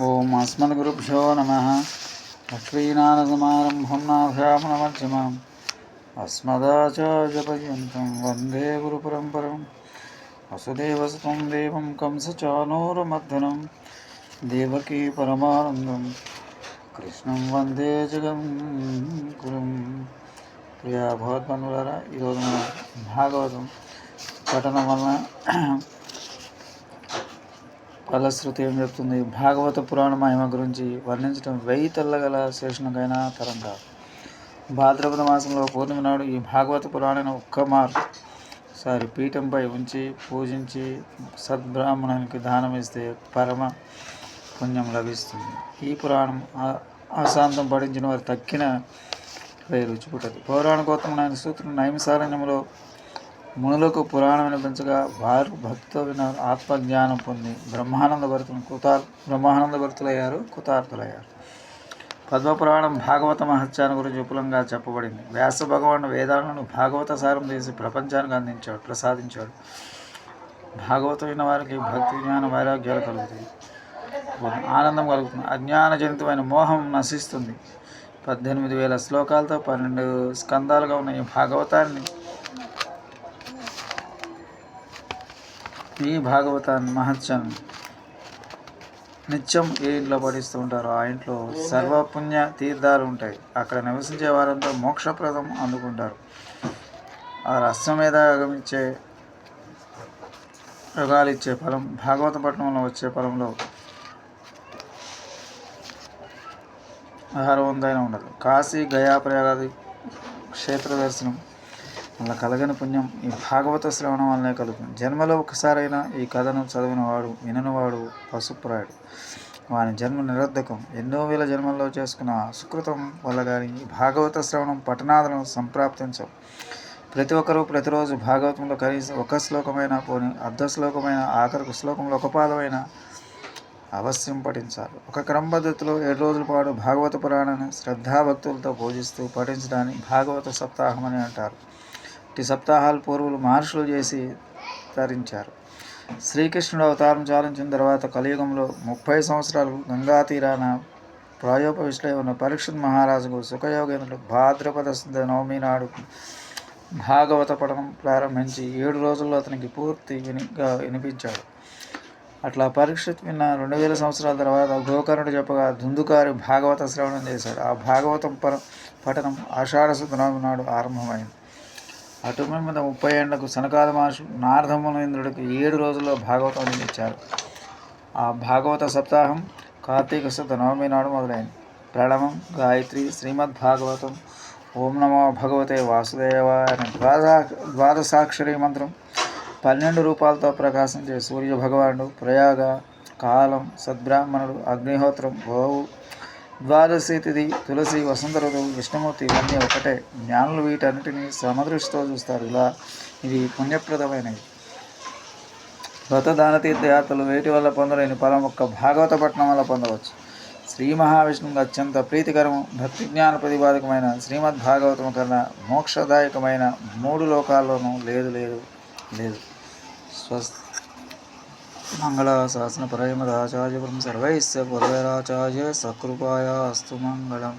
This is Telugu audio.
ఓం అస్మద్గురుభ్యో నమ. లక్ష్మీనారసమారంభం నాభ్యామనమధ్యమాం అస్మదాచార్యపర్యంతం వందే గురుపరంపరం. వసుదేవసుతం దేవం కంసచానూరమర్దనం. దేవకీ పరమానందం. కృష్ణం వందే జగం గురుం ప్రియా భగవద్బంధువులారా ఈరోజు భాగవతం. పఠనం వలన ఫలశ్రుతి ఏం చెప్తుంది? భాగవత పురాణ మహిమ గురించి వర్ణించడం వెయ్యి తెల్లగల శేషణకైనా తరం కాదు భాద్రపద మాసంలో పూర్ణిమ నాడు ఈ భాగవత పురాణాన్ని ఒక్క మార్పు సారి పీఠంపై ఉంచి పూజించి సద్బ్రాహ్మణునికి దానం ఇస్తే పరమ పుణ్యం లభిస్తుంది. ఈ పురాణం అశాంతం ఆశాంతం పఠించిన వారు తక్కిన వేరు రుచి పుట్టదు. పౌరాణికోత్తమైన సూత్రం నైమిసారణ్యంలో మునులకు పురాణం వినిపించగా వారు భక్తితో విన్నారు ఆత్మజ్ఞానం పొంది బ్రహ్మానంద భరితులు కుతార్ బ్రహ్మానంద భరితులయ్యారు కుతార్థులయ్యారు. పద్మపురాణం భాగవత మహత్యాన్ని గురించి విపులంగా చెప్పబడింది. వ్యాస భగవాను వేదాలను భాగవత సారం చేసి ప్రపంచానికి అందించాడు ప్రసాదించాడు. భాగవతమైన వారికి భక్తి జ్ఞాన వైరాగ్యాలు కలుగుతాయి. ఆనందం కలుగుతుంది. అజ్ఞానజనితమైన మోహం నశిస్తుంది. పద్దెనిమిది వేల శ్లోకాలతో పన్నెండు స్కందాలుగా ఉన్న ఈ భాగవతాన్ని ఈ భాగవతాన్ని మహత్యం నిత్యం ఏ ఇంట్లో పఠిస్తూ ఉంటారో ఆ ఇంట్లో సర్వపుణ్య తీర్థాలు ఉంటాయి. అక్కడ నివసించే వారంతా మోక్షప్రదం అందుకుంటారు. ఆ అశ్వమేధ గమించే యోగాలు ఇచ్చే ఫలం భాగవత పట్టణంలో వచ్చే ఫలంలో ఆహారవంతమైన ఉండదు. కాశీ గయా ప్రయాగాది క్షేత్ర దర్శనం అలా కలగని పుణ్యం ఈ భాగవత శ్రవణం వల్లనే కలుగుతుంది. జన్మలో ఒకసారైనా ఈ కథను చదివినవాడు విననివాడు పశుప్రాయుడు వాని జన్మ నిరర్ధకం. ఎన్నో వేల జన్మల్లో చేసుకున్న సుకృతం వల్ల కానీ ఈ భాగవత శ్రవణం పఠనాదులను సంప్రాప్తించం ప్రతి ఒక్కరూ ప్రతిరోజు భాగవతంలో కనీసం ఒక శ్లోకమైన పోని అర్ధ శ్లోకమైన ఆఖరికి శ్లోకంలో ఒక పాదమైన అవశ్యం పఠించాలి. ఒక క్రమ పద్ధతిలో ఏడు రోజుల పాటు భాగవత పురాణాన్ని శ్రద్ధాభక్తులతో పూజిస్తూ పఠించడాన్ని భాగవత సప్తాహం అని అంటారు. ఇటు సప్తాహాలు పూర్వులు మహర్షులు చేసి తరించారు. శ్రీకృష్ణుడు అవతారం చాలించిన తర్వాత కలియుగంలో ముప్పై సంవత్సరాలు గంగా తీరాన ప్రాయోపవిష్ట ఉన్న పరీక్షిత్ మహారాజుకు సుఖయోగేంద్రుడు భాద్రపద శుద్ధ నవమి నాడు భాగవత పఠనం ప్రారంభించి ఏడు రోజుల్లో అతనికి పూర్తి వినిగా వినిపించాడు. అట్లా పరీక్షిత్ విన్న రెండు వేల సంవత్సరాల తర్వాత గోకర్ణుడు చెప్పగా దుందుకారి భాగవత శ్రవణం చేశాడు. ఆ భాగవతం పర పఠనం ఆషాఢ శుద్ధ నవమి నాడు ఆరంభమైంది. అటు ముప్పై ఏళ్ళకు సనకాద మహర్షులు నారదమునేంద్రుడికి ఏడు రోజుల్లో భాగవతం అందించారు. ఆ భాగవత సప్తాహం కార్తీక శుద్ధ నవమి నాడు మొదలైంది. ప్రణవం గాయత్రి శ్రీమద్ భాగవతం ఓం నమో భగవతే వాసుదేవ అనే ద్వాదశా ద్వాదశాక్షరి మంత్రం పన్నెండు రూపాలతో ప్రకాశించే సూర్య భగవానుడు ప్రయాగ కాలం సద్బ్రాహ్మణుడు అగ్నిహోత్రం గోవు ద్వాదశి తిథి తులసి వసంత ఋతువు విష్ణుమూర్తి ఇవన్నీ ఒకటే. జ్ఞానులు వీటన్నిటినీ సమదృష్టితో చూస్తారు. ఇలా ఇవి పుణ్యప్రదమైనవి. వ్రత దాన తీర్థయాత్రలు వేటి వల్ల పొందలేని ఫలం ఒక్క భాగవత పట్టణం వల్ల పొందవచ్చు. శ్రీ మహావిష్ణువుకి అత్యంత ప్రీతికరము భక్తి జ్ఞాన ప్రతిపాదకమైన శ్రీమద్ భాగవతం కన్నా మోక్షదాయకమైన మూడు లోకాల్లోనూ లేదు లేదు లేదు. స్వస్తి మంగళాశాసన పరమదాచార్యపురం సర్వైస్య పురవరాచార్య సకృపాయ అస్తు మంగళం.